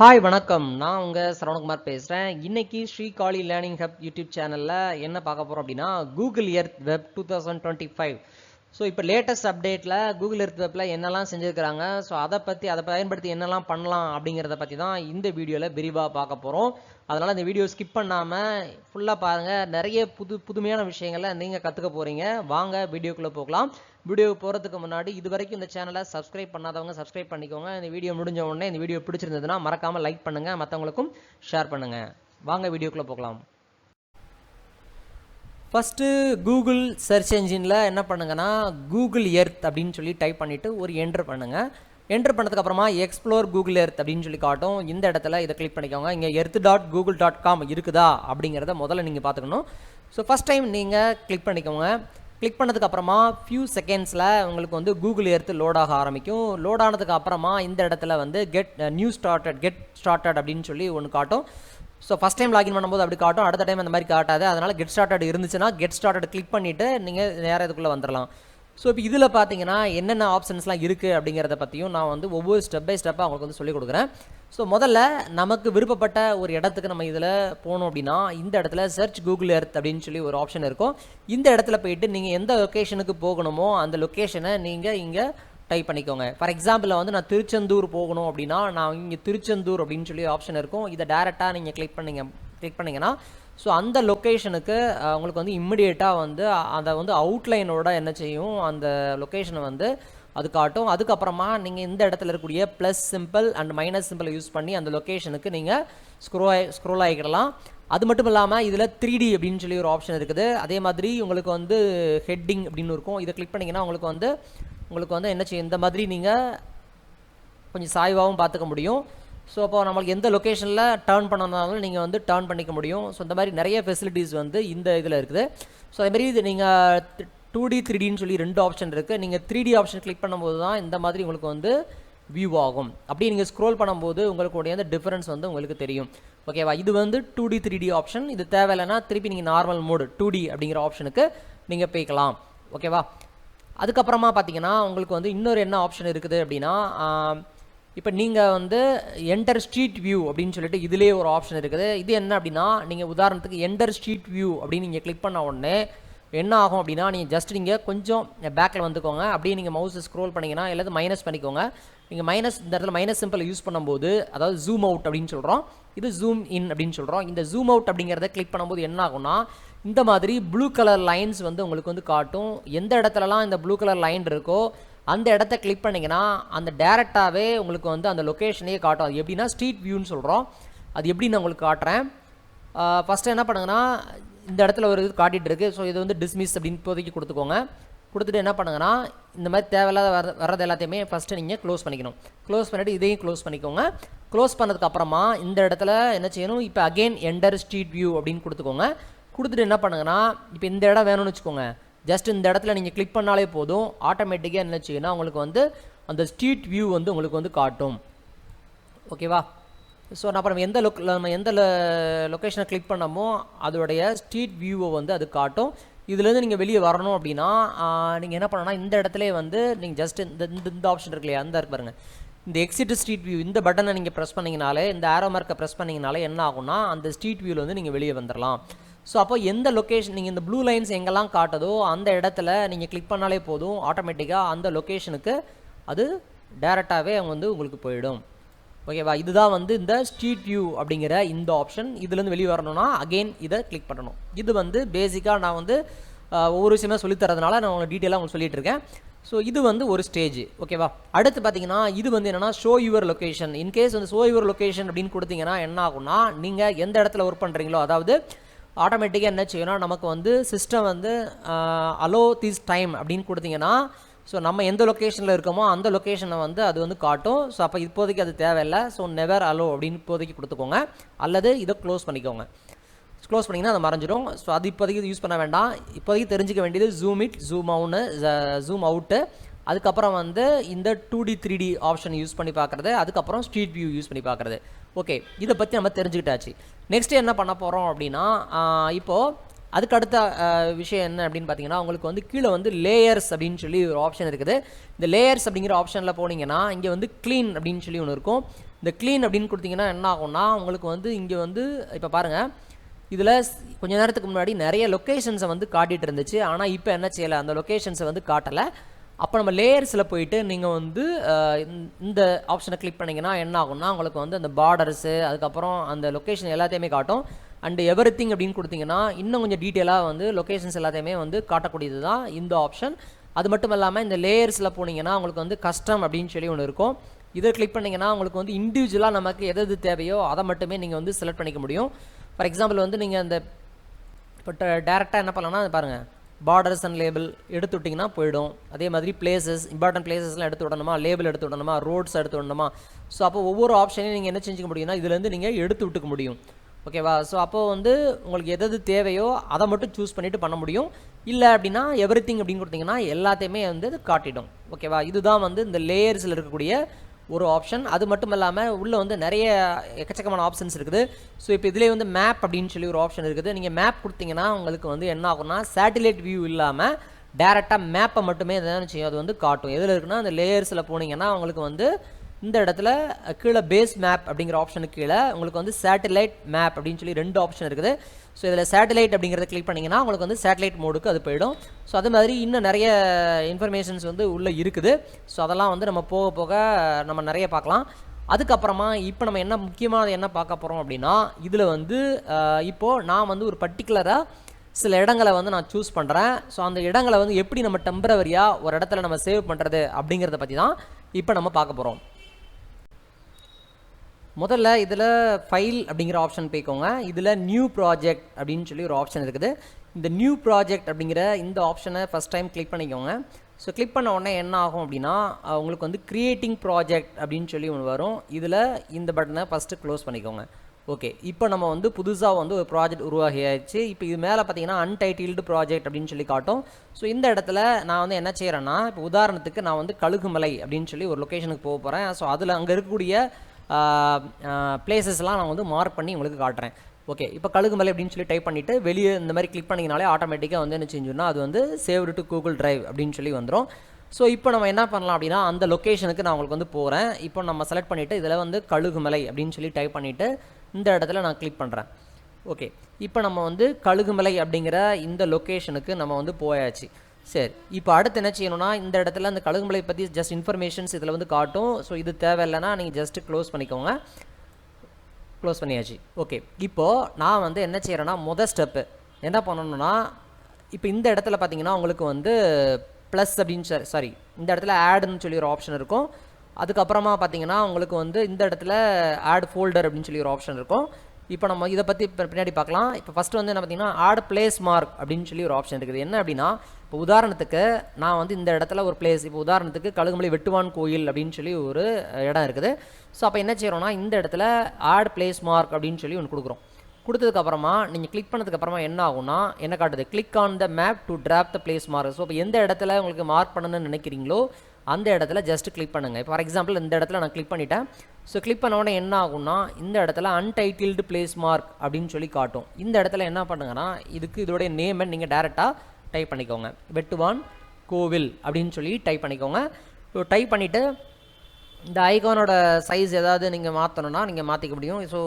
Hi வணக்கம். நான் உங்கள் சரவணகுமார் பேசுகிறேன் இன்னைக்கு ஸ்ரீகாளி லேர்னிங் ஹப் யூடியூப் சேனலில் என்ன பார்க்க போகிறோம் அப்படின்னா Google earth web two thousand twenty five so இப்போ லேட்டஸ்ட் அப்டேட்டில் கூகுள் எர்த் வெப்பில் என்னெல்லாம் செஞ்சுருக்கிறாங்க? ஸோ அதை பற்றி அதை பயன்படுத்தி என்னெல்லாம் பண்ணலாம் அப்படிங்கிறத பற்றி தான் இந்த வீடியோவில் விரிவாக பார்க்க போகிறோம் அதனால் இந்த வீடியோ ஸ்கிப் பண்ணாமல் ஃபுல்லாக பாருங்கள் நிறைய புது புதுமையான விஷயங்களை நீங்கள் கற்றுக்க போகிறீங்க வாங்க வீடியோக்குள்ளே போகலாம். வீடியோ போகிறதுக்கு முன்னாடி இது வரைக்கும் இந்த சேனலை சப்ஸ்கிரைப் பண்ணாதவங்க சப்ஸ்கிரைப் பண்ணிக்கோங்க. இந்த வீடியோ முடிஞ்ச உடனே இந்த வீடியோ பிடிச்சிருந்ததுன்னா மறக்காமல் லைக் பண்ணுங்கள் மற்றவங்களுக்கும் ஷேர் பண்ணுங்கள் வாங்க வீடியோக்குள்ளே போகலாம். ஃபஸ்ட்டு கூகுள் சர்ச் என்ஜினில் என்ன பண்ணுங்கன்னா கூகுள் எர்த் அப்படின்னு சொல்லி டைப் பண்ணிவிட்டு ஒரு என்ட்ரு பண்ணுங்கள் என்ட்ரு பண்ணதுக்கு அப்புறமா எக்ஸ்ப்ளோர் கூகுள் எர்த் அப்படின்னு சொல்லி காட்டும். இந்த இடத்துல இதை கிளிக் பண்ணிக்கோங்க. இங்கே earth dot Google dot com இருக்குதா அப்படிங்கிறத முதல்ல நீங்கள் பார்த்துக்கணும். ஸோ ஃபஸ்ட் டைம் நீங்கள் கிளிக் பண்ணிக்கோங்க. கிளிக் பண்ணதுக்கப்புறமா ஃபியூ செகண்ட்ஸில் உங்களுக்கு வந்து கூகுள் எர்த்து லோடாக ஆரம்பிக்கும். லோட் ஆனதுக்கு அப்புறமா இந்த இடத்துல வந்து get new started get started அப்படின்னு சொல்லி ஒன்று காட்டும். ஸோ ஃபஸ்ட் டைம் லாகின் பண்ணும்போது அப்படி காட்டும். அடுத்த டைம் அந்த மாதிரி காட்டாது. அதனால் கெட் ஸ்டார்டட் இருந்துச்சுன்னா கெட் ஸ்டார்டட் கிளிக் பண்ணிவிட்டு நீங்கள் நேராக இதுக்குள்ளே வந்துடலாம் ஸோ இப்போ இதில் பார்த்தீங்கன்னா என்னென்ன ஆப்ஷன்ஸ்லாம் இருக்குது அப்படிங்கிறத பற்றியும் நான் வந்து ஒவ்வொரு ஸ்டெப் பை ஸ்டெப்பாக அவங்களுக்கு வந்து சொல்லிக் கொடுக்குறேன். ஸோ முதல்ல நமக்கு விருப்பப்பட்ட ஒரு இடத்துக்கு நம்ம இதில் போகணும் அப்படின்னா இந்த இடத்துல சர்ச் கூகுள் எர்த் அப்படின்னு சொல்லி ஒரு ஆப்ஷன் இருக்கும். இந்த இடத்துல போயிட்டு நீங்கள் எந்த லொக்கேஷனுக்கு போகணுமோ அந்த லொக்கேஷனை நீங்கள் இங்கே டைப் பண்ணிக்கோங்க. ஃபார் எக்ஸாம்பிள் வந்து நான் திருச்செந்தூர் போகணும் அப்படின்னா நான் இங்கே திருச்செந்தூர் அப்படின்னு சொல்லி ஆப்ஷன் இருக்கும். இதை டேரெக்டாக நீங்கள் கிளிக் பண்ணிங்க கிளிக் பண்ணிங்கன்னா ஸோ அந்த லொக்கேஷனுக்கு உங்களுக்கு வந்து இம்மிடியேட்டாக வந்து அதை வந்து அவுட்லைனோட என்ன செய்யும்? அந்த லொக்கேஷனை வந்து அது காட்டும். அதுக்கப்புறமா நீங்கள் இந்த இடத்துல இருக்கக்கூடிய ப்ளஸ் சிம்பிள் அண்ட் மைனஸ் சிம்பிளை யூஸ் பண்ணி அந்த லொக்கேஷனுக்கு நீங்கள் ஸ்க்ரோ ஸ்க்ரோல் ஆகிக்கிடலாம் அது மட்டும் இல்லாமல் இதில் த்ரீ டி அப்படின்னு சொல்லி ஒரு ஆப்ஷன் இருக்குது. அதே மாதிரி உங்களுக்கு வந்து ஹெட்டிங் அப்படின்னு இருக்கும். இதை கிளிக் பண்ணிங்கன்னா உங்களுக்கு வந்து உங்களுக்கு வந்து என்ன செய்யும் இந்த மாதிரி நீங்கள் கொஞ்சம் சாய்வாகவும் பார்த்துக்க முடியும். ஸோ அப்போ நம்மளுக்கு எந்த லொக்கேஷனில் டேர்ன் பண்ணனாலும் நீங்கள் வந்து டேர்ன் பண்ணிக்க முடியும். ஸோ இந்த மாதிரி நிறைய ஃபெசிலிட்டிஸ் வந்து இந்த இதில் இருக்குது. ஸோ அதேமாரி இது நீங்கள் டூ டி த்ரீ டின்னு சொல்லி ரெண்டு ஆப்ஷன் இருக்குது நீங்கள் த்ரீ டி ஆப்ஷன் கிளிக் பண்ணும்போது தான் இந்த மாதிரி உங்களுக்கு வந்து வியூ ஆகும். அப்படி நீங்கள் ஸ்க்ரோல் பண்ணும்போது உங்களுடைய அந்த டிஃபரன்ஸ் வந்து உங்களுக்கு தெரியும். ஓகேவா இது வந்து two D three D option இது தேவையில்லைன்னா திருப்பி நீங்கள் நார்மல் மோடு டூ டி அப்படிங்கிற ஆப்ஷனுக்கு நீங்கள் போய்க்கலாம். ஓகேவா அதுக்கப்புறமா பார்த்தீங்கன்னா உங்களுக்கு வந்து இன்னொரு என்ன ஆப்ஷன் இருக்குது அப்படின்னா இப்போ நீங்கள் வந்து என்டர் ஸ்ட்ரீட் வியூ அப்படின்னு சொல்லிட்டு இதுலேயே ஒரு ஆப்ஷன் இருக்குது. இது என்ன அப்படின்னா நீங்கள் உதாரணத்துக்கு என்டர் ஸ்ட்ரீட் வியூ அப்படின்னு நீங்கள் கிளிக் பண்ண உடனே என்ன ஆகும் அப்படின்னா நீங்கள் ஜஸ்ட் நீங்கள் கொஞ்சம் பேக்கில் வந்துக்கோங்க. அப்படியே நீங்கள் மவுஸ் ஸ்க்ரோல் பண்ணிங்கன்னா எல்லாத்தையும் மைனஸ் பண்ணிக்கோங்க. நீங்கள் மைனஸ் இந்த இடத்துல மைனஸ் சிம்பிள் யூஸ் பண்ணும்போது அதாவது ஜூம் அவுட் அப்படின்னு சொல்கிறோம் இது ஜூம் இன் அப்படின்னு சொல்கிறோம் இந்த ஜூம் அவுட் அப்படிங்கிறத கிளிக் பண்ணும்போது என்ன ஆகும்னா இந்த மாதிரி ப்ளூ கலர் லைன்ஸ் வந்து உங்களுக்கு வந்து காட்டும். எந்த இடத்துலலாம் இந்த ப்ளூ கலர் லைன் இருக்கோ அந்த இடத்த கிளிக் பண்ணிங்கன்னா அந்த டேரெக்டாகவே உங்களுக்கு வந்து அந்த லொக்கேஷனையே காட்டும். அது எப்படின்னா ஸ்ட்ரீட் வியூன்னு சொல்கிறோம் அது எப்படி நான் உங்களுக்கு காட்டுறேன்? ஃபஸ்ட்டு என்ன பண்ணுங்கன்னா இந்த இடத்துல ஒரு இது காட்டிகிட்டு இருக்குது ஸோ இது வந்து டிஸ்மிஸ் அப்படின்னு இப்போதைக்கு கொடுத்துக்கோங்க. கொடுத்துட்டு என்ன பண்ணுங்கன்னா இந்த மாதிரி தேவையில்லாத வர வர்றது எல்லாத்தையுமே ஃபஸ்ட்டு நீங்கள் க்ளோஸ் பண்ணிக்கணும். க்ளோஸ் பண்ணிவிட்டு இதையும் க்ளோஸ் பண்ணிக்கோங்க. க்ளோஸ் பண்ணதுக்கப்புறமா இந்த இடத்துல என்ன செய்யணும்? இப்போ அகெயின் என்டர் ஸ்ட்ரீட் வியூ அப்படின்னு கொடுத்துக்கோங்க. கொடுத்துட்டு என்ன பண்ணுங்கன்னா இப்போ இந்த இடம் வேணும்னு வச்சுக்கோங்க. ஜஸ்ட் இந்த இடத்துல நீங்கள் கிளிக் பண்ணாலே போதும். ஆட்டோமேட்டிக்காக என்ன செய்யணும் உங்களுக்கு வந்து அந்த ஸ்ட்ரீட் வியூ வந்து உங்களுக்கு வந்து காட்டும். ஓகேவா ஸோ அப்புறம் எந்த லொக் நம்ம எந்த லொக்கேஷனை கிளிக் பண்ணமோ அதோடைய ஸ்ட்ரீட் வியூவை வந்து அது காட்டும். இதுலேருந்து நீங்கள் வெளியே வரணும் அப்படின்னா நீங்கள் என்ன பண்ணணும்னா இந்த இடத்துல வந்து நீங்கள் ஜஸ்ட் இந்த இந்த இந்த ஆப்ஷன் இருக்கு இல்லையா? அந்த இருக்கு பாருங்கள் இந்த எக்ஸிட் ஸ்ட்ரீட் வியூ இந்த பட்டனை நீங்கள் ப்ரெஸ் பண்ணிங்கனாலே இந்த ஆரோ மார்க்கை ப்ரெஸ் பண்ணிங்கனாலே என்ன ஆகும்னா அந்த ஸ்ட்ரீட் வியூவில் வந்து நீங்கள் வெளியே வந்துடலாம் ஸோ அப்போ எந்த லொக்கேஷன் நீங்கள் இந்த ப்ளூ லைன்ஸ் எங்கெல்லாம் காட்டுதோ அந்த இடத்துல நீங்கள் கிளிக் பண்ணாலே போதும். ஆட்டோமேட்டிக்காக அந்த லொக்கேஷனுக்கு அது டேரெக்டாகவே அவங்க வந்து உங்களுக்கு போயிடும். ஓகேவா இதுதான் வந்து இந்த ஸ்ட்ரீட் வியூ அப்படிங்கிற இந்த ஆப்ஷன் இதுலேருந்து வெளியே வரணும்னா அகெயின் இதை கிளிக் பண்ணணும். இது வந்து பேசிக்காக நான் வந்து ஒவ்வொரு விஷயமே சொல்லித்தரதுனால நான் உங்களுக்கு டீட்டெயிலாக உங்களுக்கு சொல்லிட்டு இருக்கேன் ஸோ இது வந்து ஒரு ஸ்டேஜ் ஓகேவா அடுத்து பார்த்தீங்கன்னா இது வந்து என்னென்னா show your location in case வந்து ஷோ யுவர் லொக்கேஷன் அப்படின்னு கொடுத்தீங்கன்னா என்ன ஆகும்னா நீங்கள் எந்த இடத்துல ஒர்க் பண்ணுறீங்களோ அதாவது ஆட்டோமேட்டிக்காக என்ன செய்யணும்? நமக்கு வந்து சிஸ்டம் வந்து அலோ திஸ் டைம் அப்படின்னு கொடுத்தீங்கன்னா ஸோ நம்ம எந்த லொக்கேஷனில் இருக்கோமோ அந்த லொக்கேஷனை வந்து அது வந்து காட்டும். ஸோ அப்போ இப்போதைக்கு அது தேவையில்லை. ஸோ நெவர் அலோ அப்படின்னு இப்போதைக்கு கொடுத்துக்கோங்க. அல்லது இதை க்ளோஸ் பண்ணிக்கோங்க. க்ளோஸ் பண்ணிங்கன்னா அது மறைஞ்சிடும் ஸோ அது இப்போதைக்கு யூஸ் பண்ண வேண்டாம். இப்போதைக்கு தெரிஞ்சிக்க வேண்டியது ஜூம் இட் ஜூம் அவுன்னு ஜூம் அவுட்டு அதுக்கப்புறம் வந்து இந்த two D three D option use பண்ணி பார்க்குறது அதுக்கப்புறம் ஸ்ட்ரீட் வியூ யூஸ் பண்ணி பார்க்குறது. ஓகே இதை பற்றி நம்ம தெரிஞ்சுக்கிட்டாச்சு. நெக்ஸ்ட் என்ன பண்ண போகிறோம் அப்படின்னா இப்போது அதுக்கு அடுத்த விஷயம் என்ன அப்படின்னு பார்த்தீங்கன்னா உங்களுக்கு வந்து கீழே வந்து லேயர்ஸ் அப்படின்னு சொல்லி ஒரு ஆப்ஷன் இருக்குது. இந்த லேயர்ஸ் அப்படிங்கிற ஆப்ஷனில் போனீங்கன்னா இங்கே வந்து க்ளீன் அப்படின்னு சொல்லி ஒன்று இருக்கும். இந்த க்ளீன் அப்படின்னு கொடுத்தீங்கன்னா என்ன ஆகும்னா உங்களுக்கு வந்து இங்கே வந்து இப்போ பாருங்கள் இதில் கொஞ்ச நேரத்துக்கு முன்னாடி நிறைய லொக்கேஷன்ஸை வந்து காட்டிகிட்டு இருந்துச்சு. ஆனால் இப்போ என்ன செய்யலை? அந்த லொக்கேஷன்ஸை வந்து காட்டலை. அப்போ நம்ம லேயர்ஸில் போயிட்டு நீங்கள் வந்து இந்த- ஆப்ஷனை கிளிக் பண்ணிங்கன்னா என்ன ஆகும்னா உங்களுக்கு வந்து அந்த பார்டர்ஸு அதுக்கப்புறம் அந்த லொக்கேஷன் எல்லாத்தையுமே காட்டும். அண்டு எவ்ரி திங் அப்படின்னு கொடுத்தீங்கன்னா இன்னும் கொஞ்சம் டீட்டெயிலாக வந்து லொக்கேஷன்ஸ் எல்லாத்தையுமே வந்து காட்டக்கூடியது தான் இந்த ஆப்ஷன் அது மட்டும் இல்லாமல் இந்த லேயர்ஸில் போனீங்கன்னா உங்களுக்கு வந்து கஸ்டம் அப்படின்னு சொல்லி ஒன்று இருக்கும். இதை கிளிக் பண்ணிங்கன்னா உங்களுக்கு வந்து இண்டிவிஜுவலாக நமக்கு எது எது தேவையோ அதை மட்டுமே நீங்கள் வந்து செலக்ட் பண்ணிக்க முடியும். ஃபார் எக்ஸாம்பிள் வந்து நீங்கள் அந்த இப்போ டேரெக்டாக என்ன பண்ணலாம்னா பாருங்கள் பார்டர்ஸ் அண்ட் லேபிள் எடுத்து விட்டிங்கன்னா போயிடும். அதே மாதிரி பிளேசஸ் இம்பார்ட்டன்ட் பிளேசஸ்லாம் எடுத்து விடணுமா? லேபிள் எடுத்து விடணுமா? ரோட்ஸ் எடுத்து விடணுமா? ஸோ அப்போ ஒவ்வொரு ஆப்ஷனையும் நீங்கள் என்ன செஞ்சுக்க முடியும்னா இதுலேருந்து நீங்கள் எடுத்து விட்டுக்க முடியும். ஓகேவா ஸோ அப்போ வந்து உங்களுக்கு எது தேவையோ அதை மட்டும் சூஸ் பண்ணிவிட்டு பண்ண முடியும். இல்லை அப்படின்னா எவ்ரி திங் அப்படின்னு கொடுத்தீங்கன்னா எல்லாத்தையுமே வந்து காட்டிடும். ஓகேவா இதுதான் வந்து இந்த லேயர்ஸில் இருக்கக்கூடிய ஒரு ஆப்ஷன் அது மட்டும் இல்லாமல் உள்ளே வந்து நிறைய எக்கச்சக்கமான ஆப்ஷன்ஸ் இருக்குது. ஸோ இப்போ இதிலே வந்து மேப் அப்படின்னு சொல்லி ஒரு ஆப்ஷன் இருக்குது. நீங்கள் மேப் கொடுத்தீங்கன்னா உங்களுக்கு வந்து என்ன ஆகும்னா சேட்டிலைட் வியூ இல்லாமல் டேரெக்டாக மேப்பை மட்டுமே என்ன செய்யும்? அது வந்து காட்டும். எதில் இருக்குன்னா அந்த லேயர்ஸில் போனீங்கன்னா உங்களுக்கு வந்து இந்த இடத்துல கீழே பேஸ் மேப் அப்படிங்கிற ஆப்ஷனுக்கு கீழே உங்களுக்கு வந்து சேட்டலைட் மேப் அப்படின்னு சொல்லி ரெண்டு ஆப்ஷன் இருக்குது. ஸோ இதில் சேட்டலைட் அப்படிங்கிறத கிளிக் பண்ணிங்கன்னா உங்களுக்கு வந்து சேட்டலைட் மோடுக்கு அது போயிடும். ஸோ அது மாதிரி இன்னும் நிறைய இன்ஃபர்மேஷன்ஸ் வந்து உள்ளே இருக்குது. ஸோ அதெல்லாம் வந்து நம்ம போக போக நம்ம நிறைய பார்க்கலாம். அதுக்கப்புறமா இப்போ நம்ம என்ன முக்கியமானது என்ன பார்க்க போகிறோம் அப்படின்னா இதில் வந்து இப்போது நான் வந்து ஒரு பர்டிகுலராக சில இடங்களை வந்து நான் சூஸ் பண்ணுறேன் ஸோ அந்த இடங்களை வந்து எப்படி நம்ம டெம்பரவரியாக ஒரு இடத்துல நம்ம சேவ் பண்ணுறது அப்படிங்கிறத பற்றி தான் இப்போ நம்ம பார்க்க போகிறோம் முதல்ல இதில் ஃபைல் அப்படிங்கிற ஆப்ஷன் போய்க்கோங்க. இதில் நியூ ப்ராஜெக்ட் அப்படின்னு சொல்லி ஒரு ஆப்ஷன் இருக்குது. இந்த நியூ ப்ராஜெக்ட் அப்படிங்கிற இந்த ஆப்ஷனை ஃபஸ்ட் டைம் கிளிக் பண்ணிக்கோங்க. ஸோ கிளிக் பண்ண உடனே என்ன ஆகும் அப்படின்னா உங்களுக்கு வந்து க்ரியேட்டிங் ப்ராஜெக்ட் அப்படின்னு சொல்லி ஒன்று வரும். இதில் இந்த பட்டனை ஃபஸ்ட்டு க்ளோஸ் பண்ணிக்கோங்க. ஓகே இப்போ நம்ம வந்து புதுசாக வந்து ஒரு ப்ராஜெக்ட் உருவாகியாச்சு. இப்போ இது மேலே பார்த்தீங்கன்னா அன்டைட்டில்டு ப்ராஜெக்ட் அப்படின்னு சொல்லி காட்டும். ஸோ இந்த இடத்துல நான் வந்து என்ன செய்கிறேன்னா இப்போ உதாரணத்துக்கு நான் வந்து கழுகுமலை அப்படின்னு சொல்லி ஒரு லொக்கேஷனுக்கு போக போகிறேன் ஸோ அதில் அங்கே இருக்கக்கூடிய பிளேசஸ்லாம் நான் வந்து மார்க் பண்ணி உங்களுக்கு காட்டுறேன். ஓகே இப்போ கழுகுமலை அப்படின்னு சொல்லி டைப் பண்ணிவிட்டு வெளியே இந்த மாதிரி கிளிக் பண்ணிங்கனாலே ஆட்டோமேட்டிக்காக வந்து என்ன செஞ்சுன்னா அது வந்து சேவ் டு கூகுள் டிரைவ் அப்படின்னு சொல்லி வந்துடும் ஸோ இப்போ நம்ம என்ன பண்ணலாம் அப்படின்னா அந்த லொக்கேஷனுக்கு நான் உங்களுக்கு வந்து போகிறேன் இப்போ நம்ம செலக்ட் பண்ணிவிட்டு இதில் வந்து கழுகுமலை அப்படின்னு சொல்லி டைப் பண்ணிவிட்டு இந்த இடத்துல நான் கிளிக் பண்ணுறேன் ஓகே இப்போ நம்ம வந்து கழுகுமலை அப்படிங்கிற இந்த லொக்கேஷனுக்கு நம்ம வந்து போயாச்சு. சரி இப்போ அடுத்து என்ன செய்யணும்னா இந்த இடத்துல அந்த கழுகுமலை பற்றி ஜஸ்ட் இன்ஃபர்மேஷன்ஸ் இதில் வந்து காட்டும். ஸோ இது தேவையில்லைன்னா நீங்கள் ஜஸ்ட்டு க்ளோஸ் பண்ணிக்கோங்க. க்ளோஸ் பண்ணியாச்சு. ஓகே இப்போது நான் வந்து என்ன செய்கிறேன்னா மொதல் ஸ்டெப்பு என்ன பண்ணணும்னா இப்போ இந்த இடத்துல பார்த்தீங்கன்னா உங்களுக்கு வந்து ப்ளஸ் அப்படின்னு சாரி இந்த இடத்துல ஆடுன்னு சொல்லி ஒரு ஆப்ஷன் இருக்கும். அதுக்கப்புறமா பார்த்தீங்கன்னா உங்களுக்கு வந்து இந்த இடத்துல ஆட் ஃபோல்டர் அப்படின்னு சொல்லி ஒரு ஆப்ஷன் இருக்கும். இப்போ நம்ம இதை பற்றி பின்னாடி பார்க்கலாம். இப்போ ஃபஸ்ட்டு வந்து என்ன பார்த்தீங்கன்னா ஆட் பிளேஸ் மார்க் அப்படின்னு சொல்லி ஒரு ஆப்ஷன் இருக்குது. என்ன அப்படின்னா இப்போ உதாரணத்துக்கு நான் வந்து இந்த இடத்துல ஒரு பிளேஸ் இப்போ உதாரணத்துக்கு கழுகுமலை வெட்டுவான் கோயில் அப்படின்னு சொல்லி ஒரு இடம் இருக்குது. ஸோ அப்போ என்ன செய்கிறோம்னா இந்த இடத்துல ஆட் பிளேஸ் மார்க் அப்படின்னு சொல்லி ஒன்று கொடுக்குறோம். கொடுத்ததுக்கப்புறமா நீங்கள் கிளிக் பண்ணதுக்கப்புறமா என்ன ஆகும்னா என்ன காட்டுது? Click on the map to drop the place mark so இப்போ எந்த இடத்துல உங்களுக்கு மார்க் பண்ணணும்னு நினைக்கிறீங்களோ அந்த இடத்துல ஜஸ்ட் கிளிக் பண்ணுங்கள் இப்போ ஃபார் எக்ஸாம்பிள் இந்த இடத்துல நான் கிளிக் பண்ணிட்டேன். ஸோ கிளிக் பண்ண உடனே என்ன ஆகும்னா இந்த இடத்துல அன்டைட்டில்டு பிளேஸ் மார்க் அப்படின்னு சொல்லி காட்டும். இந்த இடத்துல என்ன பண்ணுங்கன்னா இதுக்கு இதோடைய நேமை நீங்கள் டேரெக்டாக டைப் பண்ணிக்கோங்க. வெட்டுவான் கோவில் அப்படின்னு சொல்லி டைப் பண்ணிக்கோங்க. ஸோ டைப் பண்ணிவிட்டு இந்த ஐகானோட சைஸ் ஏதாவது நீங்கள் மாற்றணும்னா நீங்கள் மாற்றிக்க முடியும். ஸோ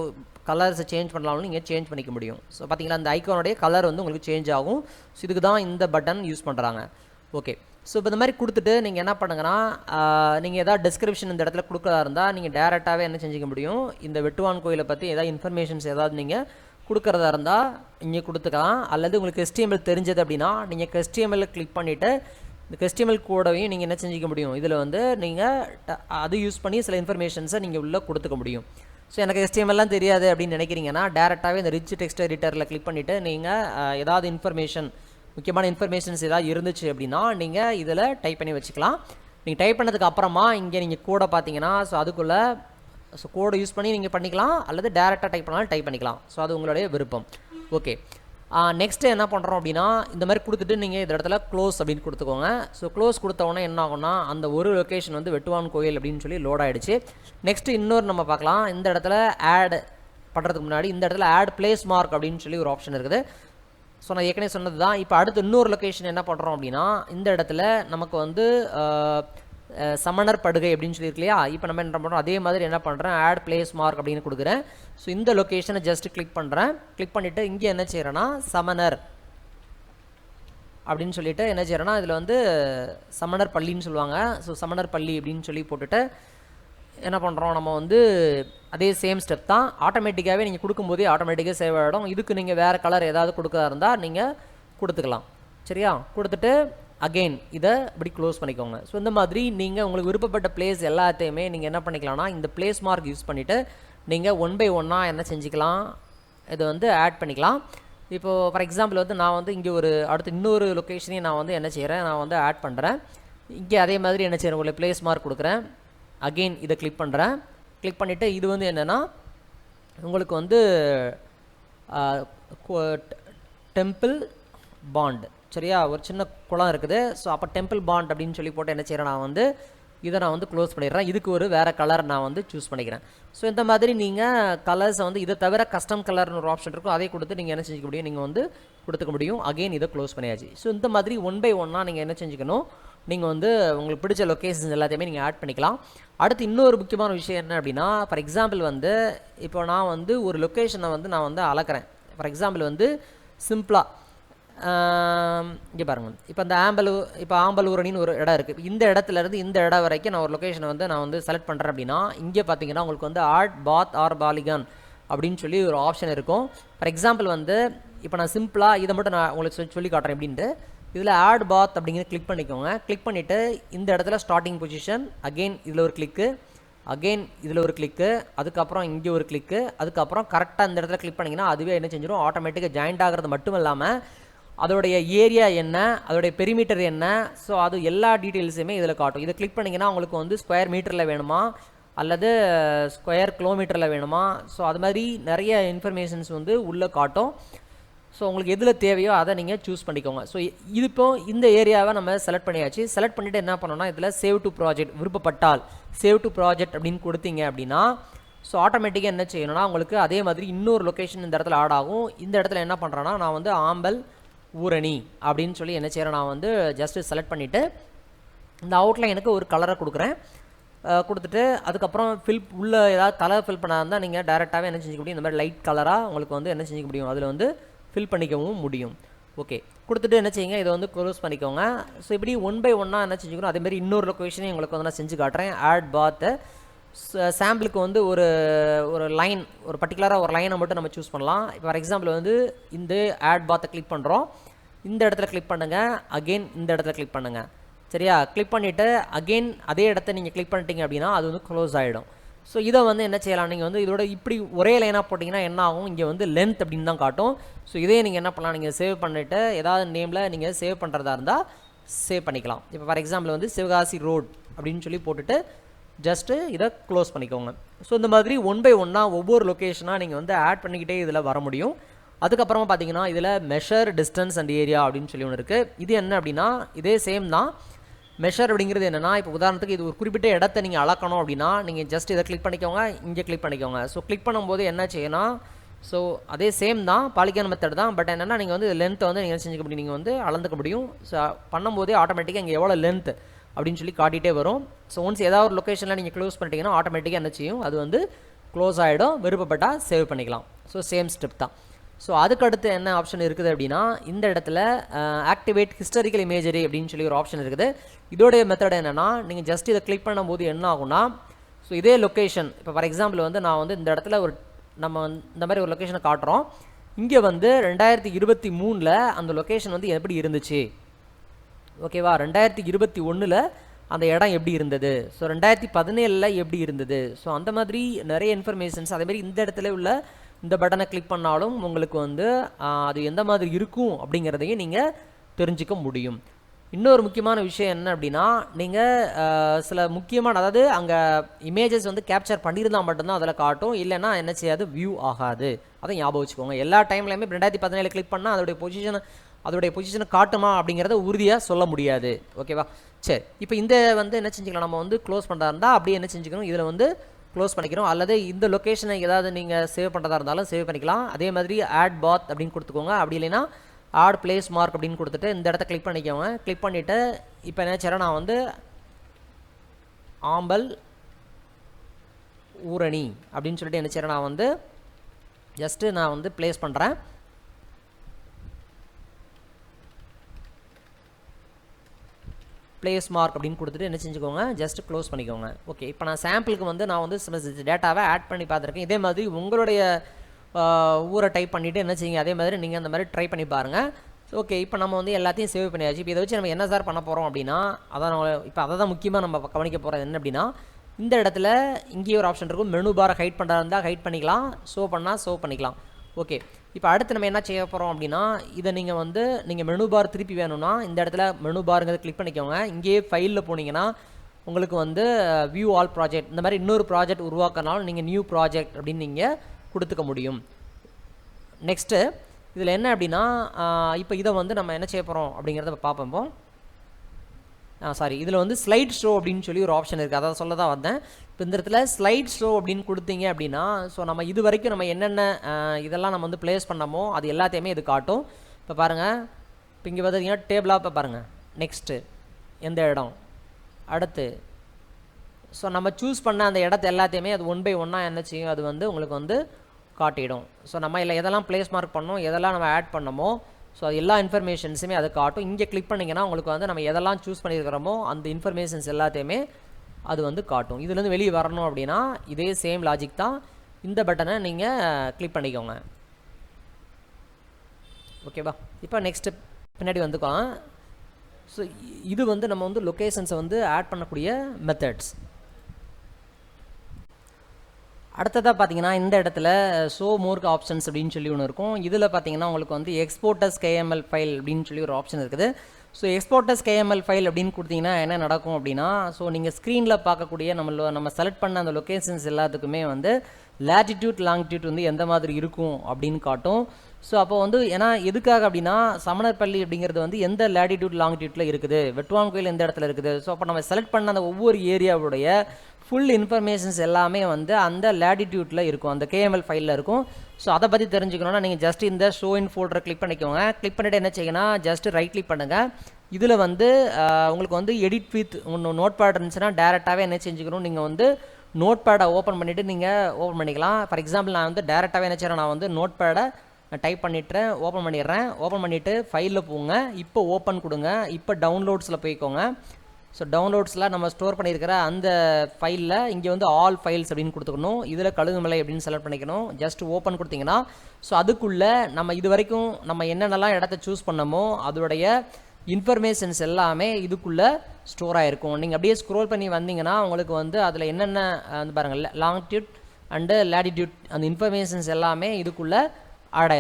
கலர்ஸை சேஞ்ச் பண்ணலாம்னு நீங்கள் சேஞ்ச் பண்ணிக்க முடியும். ஸோ பார்த்தீங்களா இந்த ஐகானோடைய கலர் வந்து உங்களுக்கு சேஞ்ச் ஆகும். ஸோ இதுக்கு தான் இந்த பட்டன் யூஸ் பண்ணுறாங்க ஓகே ஸோ இப்போ இந்த மாதிரி கொடுத்துட்டு நீங்கள் என்ன பண்ணுங்கன்னா நீங்கள் ஏதாவது டிஸ்கிரிப்ஷன் இந்த இடத்துல கொடுக்குறதா இருந்தால் நீங்கள் டேரெக்டாகவே என்ன செஞ்சுக்க முடியும்? இந்த வெட்டுவான் கோயிலை பற்றி எதாவது இன்ஃபர்மேஷன்ஸ் ஏதாவது நீங்கள் கொடுக்குறதா இருந்தால் நீங்கள் கொடுத்துக்கலாம். அல்லது உங்களுக்கு எஸ்டிஎம்எல் தெரிஞ்சது அப்படின்னா நீங்கள் HTML கிளிக் பண்ணிவிட்டு இந்த HTML கூடவையும் நீங்கள் என்ன செஞ்சுக்க முடியும்? இதில் வந்து நீங்கள் அது யூஸ் பண்ணி சில இன்ஃபர்மேஷன்ஸை நீங்கள் உள்ளே கொடுத்துக்க முடியும். ஸோ எனக்கு HTML-லாம் தெரியாது அப்படின்னு நினைக்கிறீங்கன்னா டேரெக்டாகவே இந்த ரிச் டெக்ஸ்ட் எடிட்டரில் கிளிக் பண்ணிவிட்டு நீங்கள் ஏதாவது இன்ஃபர்மேஷன் முக்கியமான இன்ஃபர்மேஷன்ஸ் ஏதாவது இருந்துச்சு அப்படின்னா நீங்கள் இதில் டைப் பண்ணி வச்சுக்கலாம். நீங்கள் டைப் பண்ணதுக்கு அப்புறமா இங்கே நீங்கள் கூட பார்த்தீங்கன்னா ஸோ அதுக்குள்ளே ஸோ கோடை யூஸ் பண்ணி நீங்கள் பண்ணிக்கலாம் அல்லது டேரெக்டாக டைப் பண்ணாலும் டைப் பண்ணிக்கலாம். ஸோ அது உங்களுடைய விருப்பம். ஓகே நெக்ஸ்ட்டு என்ன பண்ணுறோம் அப்படின்னா இந்த மாதிரி கொடுத்துட்டு நீங்கள் இந்த இடத்துல க்ளோஸ் அப்படின்னு கொடுத்துக்கோங்க. ஸோ க்ளோஸ் கொடுத்தவொடனே என்ன ஆகும்னா அந்த ஒரு லொக்கேஷன் வந்து வெட்டுவான் கோயில் அப்படின்னு சொல்லி லோட் ஆகிடுச்சு நெக்ஸ்ட்டு இன்னொரு நம்ம பார்க்கலாம். இந்த இடத்துல ஆட் பண்ணுறதுக்கு முன்னாடி இந்த இடத்துல ஆட் பிளேஸ் மார்க் அப்படின்னு சொல்லி ஒரு ஆப்ஷன் இருக்குது. ஸோ நான் ஏற்கனவே சொன்னது தான் இப்போ அடுத்து இன்னொரு லொக்கேஷன் என்ன பண்ணுறோம் அப்படின்னா இந்த இடத்துல நமக்கு வந்து சமணர் படுகை அப்படின்னு சொல்லியிருக்கு இல்லையா? இப்போ நம்ம என்ன பண்ணுறோம் அதே மாதிரி என்ன பண்ணுறேன் ஆட் பிளேஸ் மார்க் அப்படின்னு கொடுக்குறேன். ஸோ இந்த லொக்கேஷனை ஜஸ்ட் கிளிக் பண்ணுறேன் கிளிக் பண்ணிவிட்டு இங்கே என்ன செய்கிறேன்னா சமணர் அப்படின்னு சொல்லிட்டு என்ன செய்கிறேன்னா இதில் வந்து சமணர் பள்ளின்னு சொல்லுவாங்க. ஸோ சமணர் பள்ளி அப்படின்னு சொல்லி போட்டுட்டு என்ன பண்ணுறோம் நம்ம வந்து அதே சேம் ஸ்டெப் தான். ஆட்டோமேட்டிக்காகவே நீங்கள் கொடுக்கும்போதே ஆட்டோமேட்டிக்காக சேவ் ஆகிடும் இதுக்கு நீங்கள் வேறு கலர் ஏதாவது கொடுக்கறதா இருந்தால் நீங்கள் கொடுத்துக்கலாம். சரியா? கொடுத்துட்டு அகெயின் இதை இப்படி க்ளோஸ் பண்ணிக்கோங்க. ஸோ இந்த மாதிரி நீங்கள் உங்களுக்கு விருப்பப்பட்ட பிளேஸ் எல்லாத்தையுமே நீங்கள் என்ன பண்ணிக்கலாம்னா இந்த பிளேஸ் மார்க் யூஸ் பண்ணிவிட்டு நீங்கள் ஒன் பை ஒன்னாக என்ன செஞ்சுக்கலாம் இதை வந்து ஆட் பண்ணிக்கலாம். இப்போது ஃபார் எக்ஸாம்பிள் வந்து நான் வந்து இங்கே ஒரு அடுத்து இன்னொரு லொக்கேஷனையும் நான் வந்து என்ன செய்கிறேன் நான் வந்து ஆட் பண்ணுறேன் இங்கே அதே மாதிரி என்ன செய்கிறேன் உங்களுக்கு பிளேஸ் மார்க் கொடுக்குறேன். அகெயின் இதை கிளிக் பண்ணுறேன் கிளிக் பண்ணிவிட்டு இது வந்து என்னென்னா உங்களுக்கு வந்து டெம்பிள் பாண்டு சரியா? ஒரு சின்ன குளம் இருக்குது. ஸோ அப்போ டெம்பிள் பாண்ட் அப்படின்னு சொல்லி போட்டு என்ன செய்கிறேன் நான் வந்து இதை நான் வந்து க்ளோஸ் பண்ணிடுறேன். இதுக்கு ஒரு வேறு கலர் நான் வந்து சூஸ் பண்ணிக்கிறேன். ஸோ இந்த மாதிரி நீங்கள் கலர்ஸை வந்து இதை தவிர கஸ்டம் கலர்னு ஒரு ஆப்ஷன் இருக்கும். அதை கொடுத்து நீங்கள் என்ன செஞ்சுக்க முடியும்? நீங்கள் வந்து கொடுத்துக்க முடியும். அகைன் இதை க்ளோஸ் பண்ணியாச்சு. ஸோ இந்த மாதிரி ஒன் பை ஒன்னாக நீங்கள் என்ன செஞ்சுக்கணும்? நீங்கள் வந்து உங்களுக்கு பிடிச்ச லொக்கேஷன்ஸ் எல்லாத்தையுமே நீங்கள் ஆட் பண்ணிக்கலாம். அடுத்து இன்னொரு முக்கியமான விஷயம் என்ன அப்படின்னா ஃபார் எக்ஸாம்பிள் வந்து இப்போ நான் வந்து ஒரு லொக்கேஷனை வந்து நான் வந்து அளக்கிறேன். ஃபார் எக்ஸாம்பிள் வந்து சிம்பிளாக இங்கே பாருங்கள் இப்போ அந்த ஆம்பலூர் இப்போ ஆம்பலூரணின்னு ஒரு இடம் இருக்குது இந்த இடத்துல இருந்து இந்த இடம் வரைக்கும் நான் ஒரு லொக்கேஷனை வந்து நான் வந்து செலக்ட் பண்ணுறேன் அப்படின்னா இங்கே பார்த்தீங்கன்னா உங்களுக்கு வந்து ஆர்ட் பாத் ஆர் பாலிகான் அப்படின்னு சொல்லி ஒரு ஆப்ஷன் இருக்கும். ஃபார் எக்ஸாம்பிள் வந்து இப்போ நான் சிம்பிளாக இதை மட்டும் நான் உங்களுக்கு சொல்லி- காட்டுறேன் அப்படின்ட்டு இதில் ஆட் பாத் அப்படிங்கிறத கிளிக் பண்ணிக்கோங்க. கிளிக் பண்ணிவிட்டு இந்த இடத்துல ஸ்டார்டிங் பொசிஷன் அகெயின் இதில் ஒரு கிளிக்கு அகெயின் இதில் ஒரு கிளிக்கு அதுக்கப்புறம் இங்கே ஒரு கிளிக்கு அதுக்கப்புறம் கரெக்டாக இந்த இடத்துல கிளிக் பண்ணிங்கன்னா அதுவே என்ன செஞ்சிடும் ஆட்டோமேட்டிக்காக ஜாயிண்ட் ஆகிறது மட்டும் இல்லாமல் அதோடைய ஏரியா என்ன அதோடைய பெரிமீட்டர் என்ன ஸோ அது எல்லா டீட்டெயில்ஸுமே இதில் காட்டும். இதை கிளிக் பண்ணிங்கன்னா உங்களுக்கு வந்து ஸ்கொயர் மீட்டரில் வேணுமா அல்லது ஸ்கொயர் கிலோமீட்டரில் வேணுமா ஸோ அது மாதிரி நிறைய இன்ஃபர்மேஷன்ஸ் வந்து உள்ளே காட்டும். ஸோ உங்களுக்கு எதில் தேவையோ அதை நீங்கள் சூஸ் பண்ணிக்கோங்க. ஸோ இது இப்போ இந்த ஏரியாவை நம்ம செலக்ட் பண்ணியாச்சு. செலக்ட் பண்ணிவிட்டு என்ன பண்ணணும்னா இதில் சேவ் டு ப்ராஜெக்ட் விருப்பப்பட்டால் சேவ் டு ப்ராஜெக்ட் அப்படின்னு கொடுத்தீங்க அப்படின்னா ஸோ ஆட்டோமேட்டிக்காக என்ன செய்யணும்னா உங்களுக்கு அதே மாதிரி இன்னொரு லொக்கேஷன் இந்த இடத்துல ஆட் ஆகும். இந்த இடத்துல என்ன பண்ணுறேன்னா நான் வந்து ஆம்பல் ஊரணி அப்படின்னு சொல்லி என்ன செய்கிறேன் நான் வந்து ஜஸ்ட்டு செலக்ட் பண்ணிவிட்டு இந்த அவுட்லைனுக்கு ஒரு கலரை கொடுக்குறேன். கொடுத்துட்டு அதுக்கப்புறம் ஃபில் உள்ளே ஏதாவது கலர் ஃபில் பண்ணா இருந்தால் நீங்கள் டேரெக்டாகவே என்ன செஞ்சுக்க முடியும்? இந்த மாதிரி லைட் கலராக உங்களுக்கு வந்து என்ன செஞ்சுக்க முடியும்? அதில் வந்து ஃபில் பண்ணிக்கவும் முடியும். ஓகே கொடுத்துட்டு என்ன செய்யுங்க இதை வந்து க்ளோஸ் பண்ணிக்கோங்க. ஸோ இப்படி ஒன் பை ஒன்னாக என்ன செஞ்சுக்கணும்? அதேமாதிரி இன்னொரு லொக்கேஷனையும் உங்களுக்கு வந்து நான் செஞ்சு காட்டுறேன். ஆட் பாத்தை சாம்பிளுக்கு வந்து ஒரு ஒரு லைன் ஒரு பர்டிகுலராக ஒரு லைனை மட்டும் நம்ம சூஸ் பண்ணலாம். இப்போ ஃபார் எக்ஸாம்பிள் வந்து இந்த ஆட் பாத்தை கிளிக் பண்ணுறோம் இந்த இடத்துல கிளிக் பண்ணுங்கள் அகெயின் இந்த இடத்துல கிளிக் பண்ணுங்கள் சரியா? கிளிக் பண்ணிவிட்டு அகெயின் அதே இடத்த நீங்கள் கிளிக் பண்ணிட்டீங்க அப்படின்னா அது வந்து க்ளோஸ் ஆகிடும் ஸோ இதை வந்து என்ன செய்யலாம்? நீங்கள் வந்து இதோட இப்படி ஒரே லைனாக போட்டிங்கன்னா என்ன ஆகும்? இங்கே வந்து லென்த் அப்படின்னு தான் காட்டும். ஸோ இதே நீங்கள் என்ன பண்ணலாம்? நீங்கள் சேவ் பண்ணிவிட்டு ஏதாவது நேமில் நீங்கள் சேவ் பண்ணுறதா இருந்தால் சேவ் பண்ணிக்கலாம். இப்போ ஃபார் எக்ஸாம்பிள் வந்து சிவகாசி ரோட் அப்படின்னு சொல்லி போட்டுட்டு ஜஸ்ட்டு இதை க்ளோஸ் பண்ணிக்கோங்க. ஸோ இந்த மாதிரி ஒன் பை ஒன்னாக ஒவ்வொரு லொக்கேஷனாக நீங்கள் வந்து ஆட் பண்ணிக்கிட்டே இதில் வர முடியும். அதுக்கப்புறமா பார்த்தீங்கன்னா இதில் மெஷர் டிஸ்டன்ஸ் அண்ட் ஏரியா அப்படின்னு சொல்லி ஒன்று இருக்குது இது என்ன அப்படின்னா இதே சேம் தான். மெஷர் அப்படிங்கிறது என்னென்னா இப்போ உதாரணத்துக்கு இது ஒரு குறிப்பிட்ட இடத்த நீங்கள் அளக்கணும் அப்படின்னா நீங்கள் ஜஸ்ட் இதை கிளிக் பண்ணிக்கோங்க இங்கே கிளிக் பண்ணிக்கோங்க. ஸோ கிளிக் பண்ணும்போது என்ன செய்யணும் ஸோ அதே சேம் தான் பாலிக்கான மெத்தட் தான். பட் என்னென்னா நீங்கள் வந்து லென்த்தை வந்து நீங்கள் செஞ்சுக்க முடியும்? நீங்கள் வந்து அளந்துக்க முடியும். ஸோ பண்ணும்போதே ஆட்டோமேட்டிக்காக இங்கே எவ்வளோ லென்த்து அப்படின்னு சொல்லி காட்டிகிட்டே வரும். ஸோ ஒன்ஸ் ஏதாவது ஒரு லொக்கேஷனில் நீங்கள் க்ளோஸ் பண்ணிட்டீங்கன்னா ஆட்டோமேட்டிக்காக என்ன செய்யும்? அது வந்து க்ளோஸ் ஆகிடும் விருப்பப்பட்டால் சேவ் பண்ணிக்கலாம். ஸோ சேம் ஸ்டெப் தான். ஸோ அதுக்கடுத்து என்ன ஆப்ஷன் இருக்குது அப்படின்னா இந்த இடத்துல ஆக்டிவேட் ஹிஸ்டரிக்கல் இமேஜரி அப்படின்னு சொல்லி ஒரு ஆப்ஷன் இருக்குது. இதோடைய மெத்தட் என்னென்னா நீங்கள் ஜஸ்ட் இதை கிளிக் பண்ணும்போது என்ன ஆகும்னா ஸோ இதே லொக்கேஷன் இப்போ ஃபார் எக்ஸாம்பிள் வந்து நான் வந்து இந்த இடத்துல ஒரு நம்ம இந்த மாதிரி ஒரு லொக்கேஷனை காட்டுறோம். இங்கே வந்து ரெண்டாயிரத்தி இருபத்தி மூணில் அந்த லொக்கேஷன் வந்து எப்படி இருந்துச்சு? ஓகேவா? ரெண்டாயிரத்தி இருபத்தி ஒன்றில் அந்த இடம் எப்படி இருந்தது? ஸோ ரெண்டாயிரத்தி பதினேழில் எப்படி இருந்தது? ஸோ அந்த மாதிரி நிறைய இன்ஃபர்மேஷன்ஸ் அதேமாரி இந்த இடத்துல உள்ள இந்த பட்டனை கிளிக் பண்ணாலும் உங்களுக்கு வந்து அது எந்த மாதிரி இருக்கும் அப்படிங்கிறதையும் நீங்கள் தெரிஞ்சுக்க முடியும். இன்னொரு முக்கியமான விஷயம் என்ன அப்படின்னா நீங்கள் சில முக்கியமான அதாவது அங்கே இமேஜஸ் வந்து கேப்சர் பண்ணியிருந்தால் மட்டும்தான் அதில் காட்டும். இல்லைன்னா என்ன செய்யாது? வியூ ஆகாது. அதை ஞாபகம் வச்சுக்கோங்க. எல்லா டைம்லையுமே ரெண்டாயிரத்தி பதினேழு கிளிக் பண்ணால் அதோடைய பொசிஷனை அதோடைய பொசிஷனை காட்டுமா அப்படிங்கிறத உறுதியாக சொல்ல முடியாது. ஓகேவா சரி. இப்போ இந்த வந்து என்ன செஞ்சுக்கலாம்? நம்ம வந்து க்ளோஸ் பண்ணுறதா இருந்தால் அப்படியே என்ன செஞ்சுக்கணும்? இதில் வந்து க்ளோஸ் பண்ணிக்கிறோம். அல்லது இந்த லொக்கேஷனை ஏதாவது நீங்கள் சேவ் பண்ணுறதா இருந்தாலும் சேவ் பண்ணிக்கலாம். அதே மாதிரி ஆட் பாத் அப்படின்னு கொடுத்துக்கோங்க. அப்படி இல்லைன்னா ஆட் பிளேஸ் மார்க் அப்படின்னு கொடுத்துட்டு இந்த இடத்த கிளிக் பண்ணிக்கோங்க. கிளிக் பண்ணிவிட்டு இப்போ என்ன செய்கிறேன் நான் வந்து ஆம்பல் ஊரணி அப்படின்னு சொல்லிட்டு என்ன செய்கிறேன் நான் வந்து ஜஸ்ட்டு நான் வந்து ப்ளேஸ் பண்ணுறேன் ப்ளேஸ் மார்க் அப்படின்னு கொடுத்துட்டு என்ன செஞ்சுக்கோங்க? ஜஸ்ட் க்ளோஸ் பண்ணிக்கோங்க. ஓகே இப்போ நான் சாம்பிளுக்கு வந்து நான் வந்து சில டேட்டாவை ஆட் பண்ணி பார்த்துருக்கேன். இதே மாதிரி உங்களுடைய ஊரை டைப் பண்ணிவிட்டு என்ன செய்யுங்க? அதே மாதிரி நீங்கள் அந்த மாதிரி ட்ரை பண்ணி பாருங்கள் ஓகே இப்போ நம்ம வந்து எல்லாத்தையும் சேவ் பண்ணியாச்சு. இப்போ இதை வச்சு நம்ம என்ன சார் பண்ண போகிறோம் அப்படின்னா அதான் நம்ம இப்போ அதை தான் முக்கியமாக நம்ம கவனிக்க போகிறது என்ன அப்படின்னா இந்த இடத்துல இங்கேயே ஒரு ஆப்ஷன் இருக்கும். மெனு பாரை ஹைட் பண்ணுறதா இருந்தால் ஹைட் பண்ணிக்கலாம். ஷோ பண்ணால் ஷோ பண்ணிக்கலாம். ஓகே இப்போ அடுத்து நம்ம என்ன செய்ய போகிறோம் அப்படின்னா இதை நீங்கள் வந்து நீங்கள் மெனு பார் திருப்பி வேணும்னா இந்த இடத்துல மெனு பாருங்கிறத கிளிக் பண்ணிக்கோங்க. இங்கேயே ஃபைலில் போனீங்கன்னா உங்களுக்கு வந்து வியூ ஆல் ப்ராஜெக்ட் இந்த மாதிரி இன்னொரு ப்ராஜெக்ட் உருவாக்கினாலும் நீங்கள் நியூ ப்ராஜெக்ட் அப்படின்னு நீங்கள் கொடுத்துக்க முடியும். நெக்ஸ்ட்டு இதில் என்ன அப்படின்னா இப்போ இதை வந்து நம்ம என்ன செய்ய போகிறோம் அப்படிங்கிறத பார்ப்போம். சாரி இதில் வந்து ஸ்லைட் ஷோ அப்படின்னு சொல்லி ஒரு ஆப்ஷன் இருக்குது அதை சொல்ல தான் வந்தேன். இப்போ இந்த இடத்துல ஸ்லைட் ஷோ அப்படின்னு கொடுத்தீங்க அப்படின்னா ஸோ நம்ம இது வரைக்கும் நம்ம என்னென்ன இதெல்லாம் நம்ம வந்து ப்ளேஸ் பண்ணமோ அது எல்லாத்தையுமே இது காட்டும். இப்போ பாருங்கள் இப்போ இங்கே பார்த்தீங்கன்னா டேபிளாக இப்போ பாருங்கள் நெக்ஸ்ட்டு எந்த இடம்? அடுத்து. ஸோ நம்ம சூஸ் பண்ண அந்த இடத்த எல்லாத்தையுமே அது ஒன் பை ஒன்னாக என்ன செய்யும்? அது வந்து உங்களுக்கு வந்து காட்டிடும். ஸோ நம்ம இல்லை எதெல்லாம் ப்ளேஸ் மார்க் பண்ணோம்? எதெல்லாம் நம்ம ஆட் பண்ணமோ ஸோ அது எல்லா இன்ஃபர்மேஷன்ஸுமே அது காட்டும். இங்கே கிளிக் பண்ணிங்கன்னா உங்களுக்கு வந்து நம்ம எதெல்லாம் சூஸ் பண்ணியிருக்கிறோமோ அந்த இன்ஃபர்மேஷன்ஸ் எல்லாத்தையுமே அது வந்து காட்டும். இதுலேருந்து வெளியே வரணும் அப்படின்னா இதே சேம் லாஜிக் தான். இந்த பட்டனை நீங்கள் கிளிக் பண்ணிக்கோங்க. ஓகேவா இப்போ நெக்ஸ்ட்டு பின்னாடி வந்துக்கோ ஸோ இது வந்து நம்ம வந்து லொக்கேஷன்ஸை வந்து ஆட் பண்ணக்கூடிய மெத்தட்ஸ் அடுத்ததாக பார்த்தீங்கன்னா இந்த இடத்துல ஷோ மோர்க் ஆப்ஷன்ஸ் அப்படின்னு சொல்லி ஒன்று இருக்கும். இதில் பார்த்தீங்கன்னா உங்களுக்கு வந்து எக்ஸ்போர்ட்டஸ் கேஎம்எல் ஃபைல் அப்படின்னு சொல்லி ஒரு ஆப்ஷன் இருக்குது. ஸோ எக்ஸ்போர்ட்டஸ் கேஎம்எல் ஃபைல் அப்படின்னு கொடுத்தீங்கன்னா என்ன நடக்கும் அப்படின்னா ஸோ நீங்கள் ஸ்க்ரீனில் பார்க்கக்கூடிய நம்ம நம்ம செலக்ட் பண்ண அந்த லொக்கேஷன்ஸ் எல்லாத்துக்குமே வந்து லேட்டிடியூட் லாங்கிடியூட் வந்து எந்த மாதிரி இருக்கும் அப்படின்னு காட்டும். ஸோ அப்போ வந்து ஏன்னா எதுக்காக அப்படின்னா சமணர் பள்ளி அப்படிங்கிறது வந்து எந்த லேட்டிடியூட் லாங்கிடியூட்டில் இருக்குது? வெட்டுவான் கோயில் எந்த இடத்துல இருக்குது? ஸோ அப்போ நம்ம செலக்ட் பண்ண அந்த ஒவ்வொரு ஏரியாவுடைய ஃபுல் இன்ஃபர்மேஷன்ஸ் எல்லாமே வந்து அந்த லேட்டிடியூட்டில் இருக்கும். அந்த கேஎம்எல் ஃபைலில் இருக்கும். ஸோ அதை பற்றி தெரிஞ்சுக்கணும்னா நீங்கள் ஜஸ்ட் இந்த ஷோ இன் ஃபோல்டரை கிளிக் பண்ணிக்கோங்க. கிளிக் பண்ணிவிட்டு என்ன செய்யணும் ஜஸ்ட் ரைட் கிளிக் பண்ணுங்கள் இதில் வந்து உங்களுக்கு வந்து எடிட் வித் ஒன்று நோட் பேட் இருந்துச்சுன்னா டேரெக்டாகவே என்ன செஞ்சுக்கணும்? நீங்கள் வந்து நோட் பேடை ஓப்பன் பண்ணிவிட்டு நீங்கள் ஓப்பன் பண்ணிக்கலாம். ஃபார் எக்ஸாம்பிள் நான் வந்து டேரெக்டாகவே என்ன செய்கிறேன் நான் வந்து நோட் பேடை டைப் பண்ணிட்டுறேன் ஓப்பன் பண்ணிடுறேன். ஓப்பன் பண்ணிவிட்டு ஃபைலில் போங்க. இப்போ ஓப்பன் கொடுங்க. இப்போ டவுன்லோட்ஸில் போய்க்கோங்க. ஸோ டவுன்லோட்ஸில் நம்ம ஸ்டோர் பண்ணியிருக்கிற அந்த ஃபைலில் இங்கே வந்து ஆல் ஃபைல்ஸ் அப்படின்னு கொடுத்துக்கணும். இதில் கழுகுமலை அப்படின்னு செலக்ட் பண்ணிக்கணும். ஜஸ்ட் ஓப்பன் கொடுத்தீங்கன்னா ஸோ அதுக்குள்ளே நம்ம இது வரைக்கும் நம்ம என்னென்னலாம் இடத்த சூஸ் பண்ணமோ அதோடைய இன்ஃபர்மேஷன்ஸ் எல்லாமே இதுக்குள்ளே ஸ்டோர் ஆகிருக்கும் நீங்கள் அப்படியே ஸ்க்ரோல் பண்ணி வந்தீங்கன்னா உங்களுக்கு வந்து அதில் என்னென்ன வந்து பாருங்கள் லாங்டியூட் அண்டு லேட்டிடியூட் அந்த இன்ஃபர்மேஷன்ஸ் எல்லாமே இதுக்குள்ளே ஆட்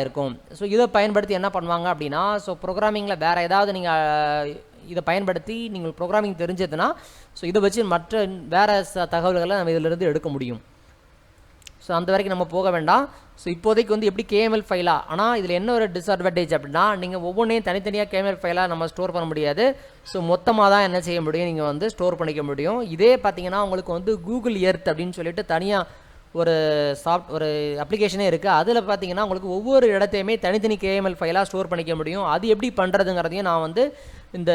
ஸோ இதை பயன்படுத்தி என்ன பண்ணுவாங்க அப்படின்னா ஸோ ப்ரோக்ராமிங்கில் வேறு ஏதாவது நீங்கள் இதை பயன்படுத்தி நீங்கள் ப்ரோக்ராமிங் தெரிஞ்சதுன்னா ஸோ இதை வச்சு மற்ற வேறு ச தகவல்களை நம்ம இதிலிருந்து எடுக்க முடியும். ஸோ அந்த வரைக்கும் நம்ம போக வேண்டாம். ஸோ இப்போதைக்கு வந்து எப்படி கேஎம்எல் ஃபைலாக ஆனால் இதில் என்ன ஒரு டிஸ்அட்வான்டேஜ் அப்படின்னா நீங்கள் ஒவ்வொன்றையும் தனித்தனியாக கேஎம்எல் ஃபைலாக நம்ம ஸ்டோர் பண்ண முடியாது. ஸோ மொத்தமாக தான் என்ன செய்ய முடியும்? நீங்கள் வந்து ஸ்டோர் பண்ணிக்க முடியும். இதே பார்த்தீங்கன்னா உங்களுக்கு வந்து கூகுள் எர்த் அப்படின்னு சொல்லிட்டு தனியாக ஒரு சாஃப்ட் ஒரு அப்ளிகேஷனே இருக்குது அதில் பார்த்தீங்கன்னா உங்களுக்கு ஒவ்வொரு இடத்தையுமே தனித்தனி கேஎம்எல் ஃபைலாக ஸ்டோர் பண்ணிக்க முடியும். அது எப்படி பண்ணுறதுங்கிறதையும் நான் வந்து இந்த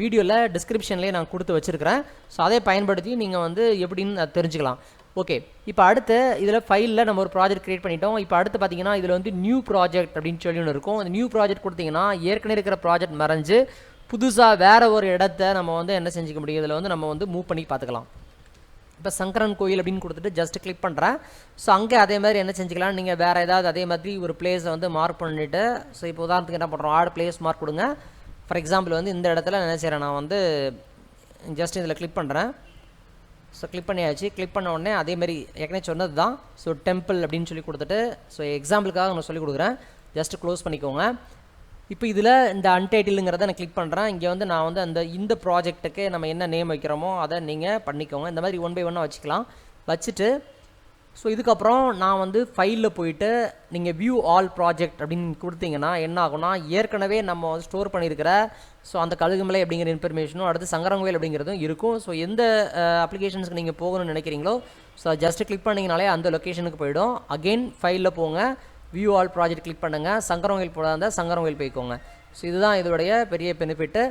வீடியோவில் டிஸ்கிரிப்ஷன்லேயே நான் கொடுத்து வச்சுருக்கிறேன். ஸோ அதை பயன்படுத்தி நீங்கள் வந்து எப்படின்னு தெரிஞ்சுக்கலாம். ஓகே இப்போ அடுத்து இதில் ஃபைலில் நம்ம ஒரு ப்ராஜெக்ட் க்ரியேட் பண்ணிட்டோம். இப்போ அடுத்து பார்த்தீங்கன்னா இதில் வந்து நியூ ப்ராஜெக்ட் அப்படின்னு சொல்லி ஒன்று இருக்கும். அந்த நியூ ப்ராஜெக்ட் கொடுத்தீங்கன்னா ஏற்கனவே இருக்கிற ப்ராஜெக்ட் மறைஞ்சு புதுசாக வேறு ஒரு இடத்த நம்ம வந்து என்ன செஞ்சுக்க முடியும்? இதில் வந்து நம்ம வந்து மூவ் பண்ணி பார்த்துக்கலாம் இப்போ சங்கரன் கோயில் அப்படின்னு கொடுத்துட்டு ஜஸ்ட் கிளிக் பண்ணுறேன் ஸோ அங்கே அதே மாதிரி என்ன செஞ்சுக்கலாம்? நீங்கள் வேறு ஏதாவது அதே மாதிரி ஒரு பிளேஸை வந்து மார்க் பண்ணிவிட்டு ஸோ இப்போ உதாரணத்துக்கு என்ன பண்ணுறோம் ஆடு பிளேஸ் மார்க் கொடுங்க. ஃபார் எக்ஸாம்பிள் வந்து இந்த இடத்துல என்ன செய்கிறேன் நான் வந்து ஜஸ்ட் இதில் கிளிக் பண்ணுறேன் ஸோ கிளிக் பண்ணியாச்சு. கிளிக் பண்ண உடனே அதே மாதிரி ஏற்கனவே சொன்னது தான். ஸோ டெம்பிள் அப்படின்னு சொல்லி கொடுத்துட்டு ஸோ எக்ஸாம்பிளுக்காக நான் சொல்லி கொடுக்குறேன். ஜஸ்ட் க்ளோஸ் பண்ணிக்கோங்க. இப்போ இதில் இந்த அன்டைட்டிலுங்கிறத நான் கிளிக் பண்ணுறேன் இங்கே வந்து நான் வந்து அந்த இந்த ப்ராஜெக்ட்டுக்கு நம்ம என்ன நேம் வைக்கிறோமோ அதை நீங்கள் பண்ணிக்கோங்க. இந்த மாதிரி ஒன் பை ஒன்னாக வச்சுக்கலாம். வச்சுட்டு ஸோ இதுக்கப்புறம் நான் வந்து ஃபைலில் போயிட்டு நீங்கள் வியூ ஆல் ப்ராஜெக்ட் அப்படின்னு கொடுத்தீங்கன்னா என்ன ஆகும்னா ஏற்கனவே நம்ம வந்து ஸ்டோர் பண்ணியிருக்கிற ஸோ அந்த கழுகுமலை அப்படிங்கிற இன்ஃபர்மேஷனும் அடுத்து சங்கரங்கோயில் அப்படிங்கிறதும் இருக்கும். ஸோ எந்த அப்ளிகேஷன்ஸ்க்கு நீங்கள் போகணும்னு நினைக்கிறீங்களோ ஸோ ஜஸ்ட் கிளிக் பண்ணிங்கனாலே அந்த லொக்கேஷனுக்கு போயிடும். அகெயின் ஃபைலில் போங்க. வியூ ஆல் ப்ராஜெக்ட் கிளிக் பண்ணுங்கள் சங்கரங்கோயில் போடாத சங்கரங்கோயில் போய்க்கோங்க. ஸோ இதுதான் இதோடைய பெரிய பெனிஃபிட்டு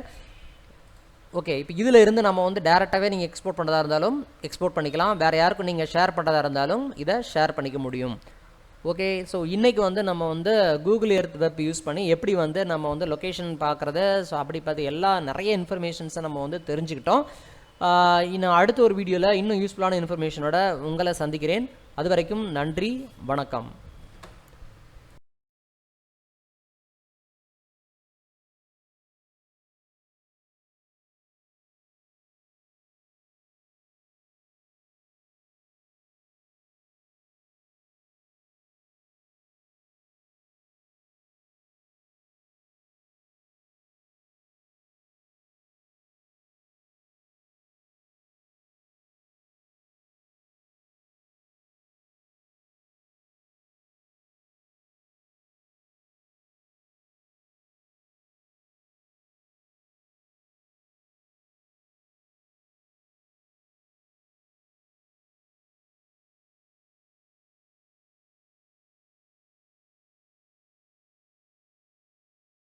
ஓகே இப்போ இதில் இருந்து நம்ம வந்து டேரெக்டாகவே நீங்கள் எக்ஸ்போர்ட் பண்ணுறதா இருந்தாலும் எக்ஸ்போர்ட் பண்ணிக்கலாம். வேறு யாருக்கும் நீங்கள் ஷேர் பண்ணுறதா இருந்தாலும் இதை ஷேர் பண்ணிக்க முடியும். ஓகே ஸோ இன்றைக்கி வந்து நம்ம வந்து கூகுள் எர்த் வெப் யூஸ் பண்ணி எப்படி வந்து நம்ம வந்து லொக்கேஷன் பார்க்குறது ஸோ அப்படி பார்த்து எல்லா நிறைய இன்ஃபர்மேஷன்ஸை நம்ம வந்து தெரிஞ்சுக்கிட்டோம். இன்னும் அடுத்த ஒரு வீடியோவில் இன்னும் யூஸ்ஃபுல்லான இன்ஃபர்மேஷனோட உங்களை சந்திக்கிறேன். அது வரைக்கும் நன்றி வணக்கம்.